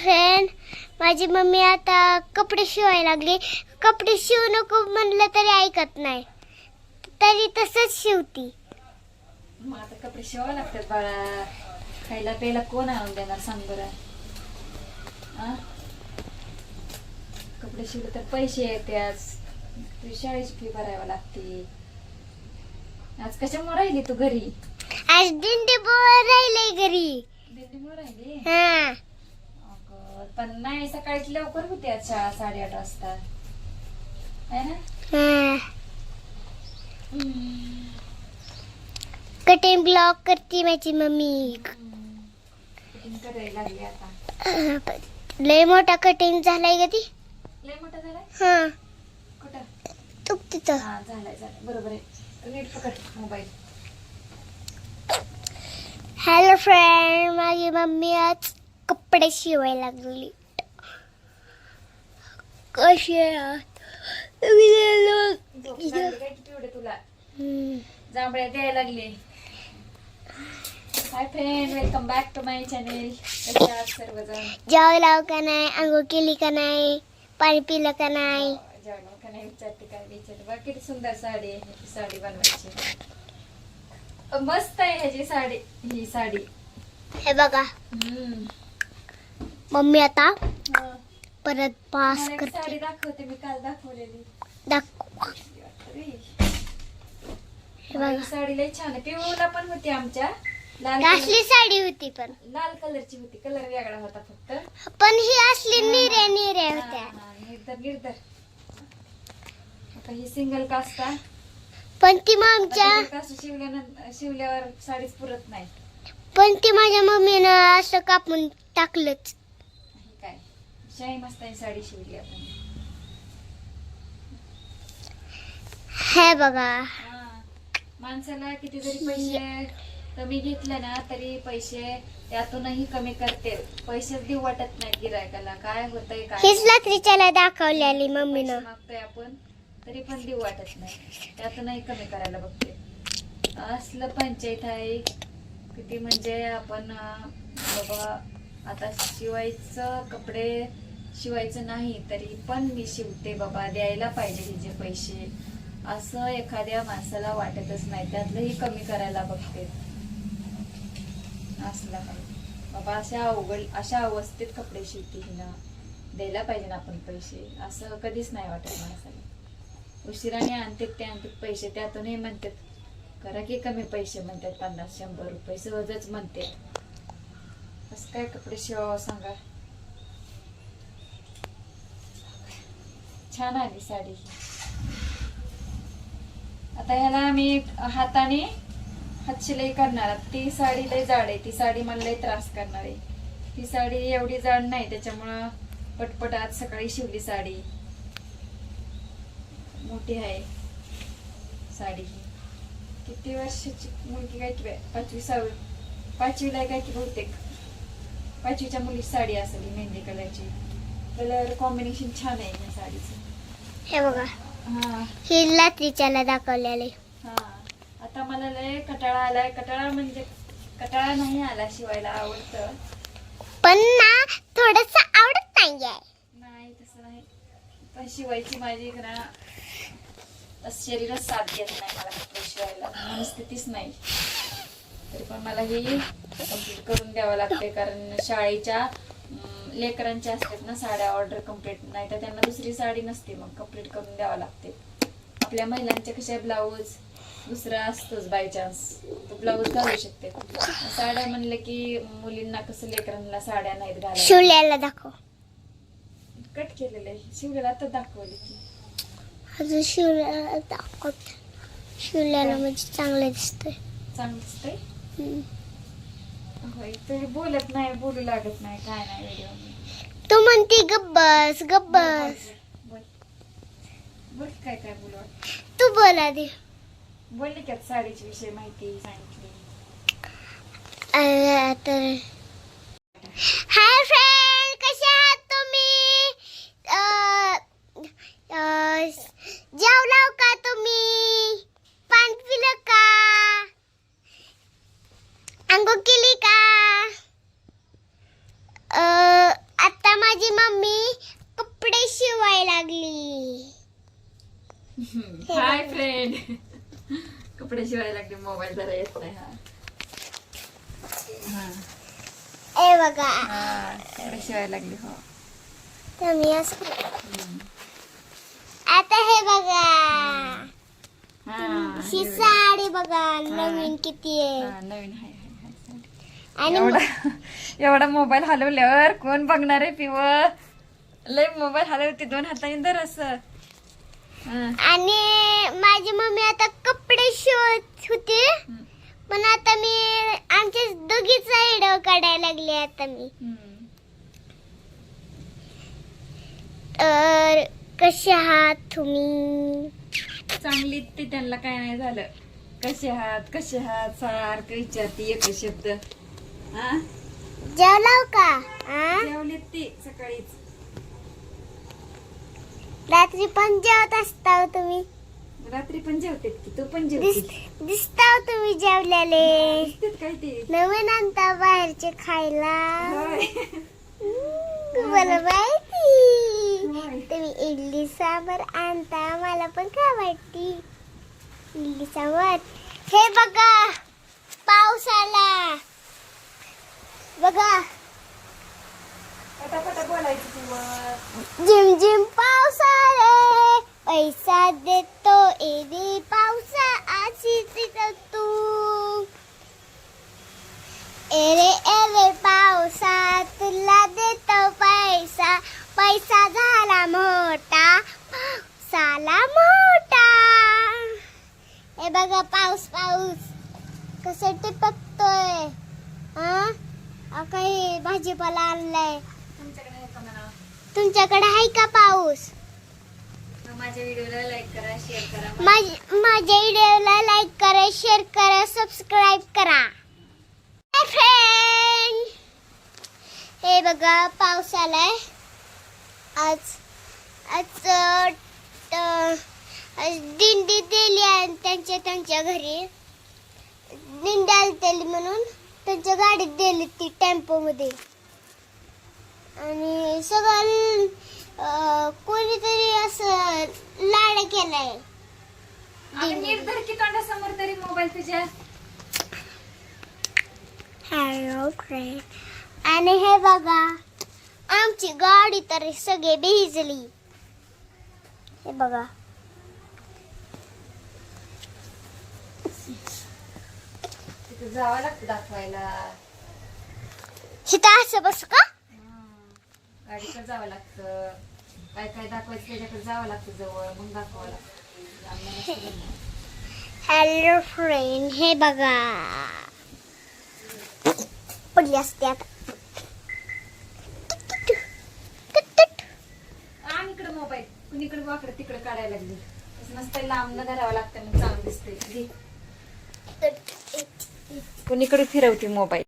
Friend माझी mummy आता कपडे शिवायला लागली. कपडे शिवू नको म्हणलं तरी ऐकत नाही. तरी तसंच शिवती. मग आता कपडे शिवावं लागतात बाळा. खायला प्यायला कोण आणून देणार सांग बरं? आ? कपडे शिवले तर पैसे येतात तुझी शाळेची फी भरायला लागते. आज कशामुळे राहिली तू घरी? आज दिंडी बोल राहिले घरी. दिल्लीमुळे राहिली? हा. पण नाही सकाळीच लवकर होती आज शाळा साडेआठ वाजता. है ना? कटिंग ब्लॉक करते माझी मम्मी. कटिंग करायला लागली आता. लय मोठा कटिंग झालाय का ती. लय मोठा झालाय? हा. कुठं? तू तिथं. हा झालाय झालाय. बरोबर आहे. नीट पकड मोबाईल. हॅलो फ्रेंड माझी मम्मी आज कपडे शिवायला लागली. एवढे तुला. जांभळ्या द्यायला लागले. Hi friend welcome back to my channel कसे आहात सर्वजण? जेवला का नाही? आंघोळ केली का नाही? पाणी पिलं का नाही? जेवण का नाही? विचारते काय विचारते. बघ किती सुंदर साडी आहे साडी बनवायची. मस्त आहे ह्याची साडी ही साडी. हे बघा. हम्म. मम्मी आता. परत पास मला एक करते. साडी दाखवते मी काल दाखवलेली. दाखव. हे बघा. ही साडी लई छान आहे. पिवळा पण होती आमच्या. लाल असली साडी होती पण. लाल कलरची होती. कलर वेगळा होता फक्त. पण ही असली निऱ्या निऱ्या होत्या. हा, निर्धर निर्धर आता ही सिंगल कास्ता पण ती आमच्या कास्ट शिवल्यानंतर शिवल्यावर साडीच पुरत नाही. पण ती माझ्या मम्मीनं असं कापून टाकलंच. शाही मस्त आहे साडी शिवली आपण हे बघा हा. माणसाला किती जरी पैसे कमी घेतले ना तरी पैसे त्यातूनही कमी करते पैसेच देऊ वाटत नाही गिरायकाला काय होतंय काय हीच रात्रीच्याला दाखवलेली पैसे मम्मीनं मागतोय आपण तरी पण देऊ वाटत नाही त्यातूनही कमी करायला बघते असलं पंचायत आहे किती म्हणजे आपण अं, बाबा आता शिवायचं कपडे शिवायचं नाही तरी पण मी शिवते बाबा द्यायला पाहिजे हिचे पैसे. असं एखाद्या माणसाला वाटतच नाही त्यातलंही कमी करायला बघते. असला पाहिजे बाबा अशा अवघड अशा अवस्थेत कपडे शिवते हिनं द्यायला पाहिजे ना आपण पैसे. असं कधीच नाही वाटत माणसाला. उशिराने आणतात ते आणतात पैसे. त्यातूनही म्हणतात करा की कमी पैसे म्हणतात पन्नास शंभर रुपये. सहजच म्हणते. असं काय कपडे शिवावं सांगा? छान आली साडी. आता ह्याला आम्ही हाताने हातशिलाई करणार ती साडी लय जाड आहे. ती साडी मला लय त्रास करणार आहे. ती साडी एवढी जाड नाही त्याच्यामुळं पटपट आज सकाळी शिवली साडी. मोठी आहे साडी ही. किती वर्षाची मुलगी काय की पाचवी सहावी पाचवीला आहे काय की बहुतेक? पाचवीच्या मुलीची साडी असेल मेहंदी कलरची. कलर कॉम्बिनेशन छान आहे या साडीचं हे बघा हा ही रात्रीच्याला दाखवलेली हा आता मला लय कटाळा आलाय. कटाळा म्हणजे कटाळा नाही आला शिवायला आवडतं. पण ना थोडस आवडत नाहीये. नाही तसं नाही. पण शिवायची माझी एक ना शरीरच साथ देत नाही मला कपडे शिवायला. मनस्थितीच नाही. तरी पण मला ही कंप्लीट करून द्यावं लागते कारण शाळेच्या लेकरांच्या असतात ना साड्या ऑर्डर कंप्लीट नाही तर त्यांना दुसरी साडी नसते मग कंप्लीट करून द्यावं लागते. आपल्या महिलांच्या कशा ब्लाऊज दुसरा असतोच बाय चान्स तो ब्लाऊज घालू शकते. साड्या म्हणलं की मुलींना कसं लेकरांना साड्या नाहीत घालायला? शिवल्याला दाखव. कट केलेलं आहे. शिवलेला आता दाखवली की. अजून शिवल्याला दाखव शिवल्याला म्हणजे चांगलं दिसतंय. चांगलं दिसतंय. होय तरी बोलत नाही बोलू लागत नाही काय नाही व्हिडिओ तू म्हणती गब्बस गब्बस. बोल बोल काय काय बोलू वाटतं. तू बोला दे बोलली की आता साडीची विषय माहिती सांगितली. अरे, तर हाय फ्रेंड कसे आहात तुम्ही अं, अं, जेवलाव का तुम्ही पाणी पिलं का आंघोळ केली का अं, आता हाय फ्रेंड कपडे शिवायला लागले मोबाईल जरा येत नाही हा. ए बघा हा, कपडे शिवायला लागले हो तर मी. आता हे बघा हा, बघ. साडी बघा नवीन किती आहे हा, नवीन हाय हाय हाय साडी. आणि एवढा मोबाईल हलवल्यावर कोण बघणार आहे पिव लय मोबाईल हलवते दोन हाताने धर असं. आणि माझी मम्मी आता कपडे शिवत होती. पण आता मी आमच्या दोघीचा व्हिडिओ काढायला लागले आता मी. तर कसे आहात तुम्ही? चांगली ते त्यांना काय नाही झालं. कसे आहात कसे आहात? सारखं विचारते एक शब्द. हा? जेवलाव का? जेवलीत ती सकाळीच. रात्री पण जेवत असता हो तुम्ही. रात्री पण जेवते की? तू पण दिस जेवते दिसता हो तुम्ही जेवलेले दिसतेत काय ते? नवीन आणता बाहेरचे खायला. होय. मला माहिती. होय. तुम्ही इडली सांबर आणता मला पण काय वाटती इडली सांबर. हे बघा पाऊस आला. बघा. पटापटा बोलायचं तू जिम जिम पाऊस पैसा देतो एदी पावसा आशी तिथं तू. एरे एरे पावसा तुला देतो पैसा. पैसा झाला मोठा पावसाला मोठा. हे बघा पाऊस पाऊस. कसं टिपकतोय. हा? अहो, काही भाजीपाला आणलाय तुमच्याकडे आहे का म्हणा तुमच्याकडे आहे का पाऊस? माझ्या व्हिडिओला लाईक करा शेअर करा. माझ- माझ्या व्हिडिओला लाईक करा शेअर करा सबस्क्राईब करा. हाय फ्रेंड हे बघा पाऊस आलाय. आज आज आज दिंडी दिली आहे त्यांच्या त्यांच्या घरी. दिंडी आली म्हणून त्यांच्या गाडीत दिली ती टेम्पो मध्ये आणि सगळं कोणीतरी असं लाड केलाय. अगं नीट धर की तोंडासमोर तरी मोबाईल तुझ्या. हॅलो फ्रेंड आणि हे बघा आमची गाडी तर सगळी भिजली. हे बघा. तिथे जावं लागतं दाखवायला. हिथं असं बस का? गाडीकडे जावं लागतं. काय काय दाखवायचं त्याच्याकडे जावं लागतं जवळ मग दाखवावं लागतं. हॅलो फ्रेंड हे बघा. पडली असते आता. आण इकडे मोबाईल. कुणीकडे वाकडं तिकडे काढायला लागली. नसतं लांब न धरावं लागतं मग चांगलं दिसतंय. कुणीकडे फिरवते मोबाईल.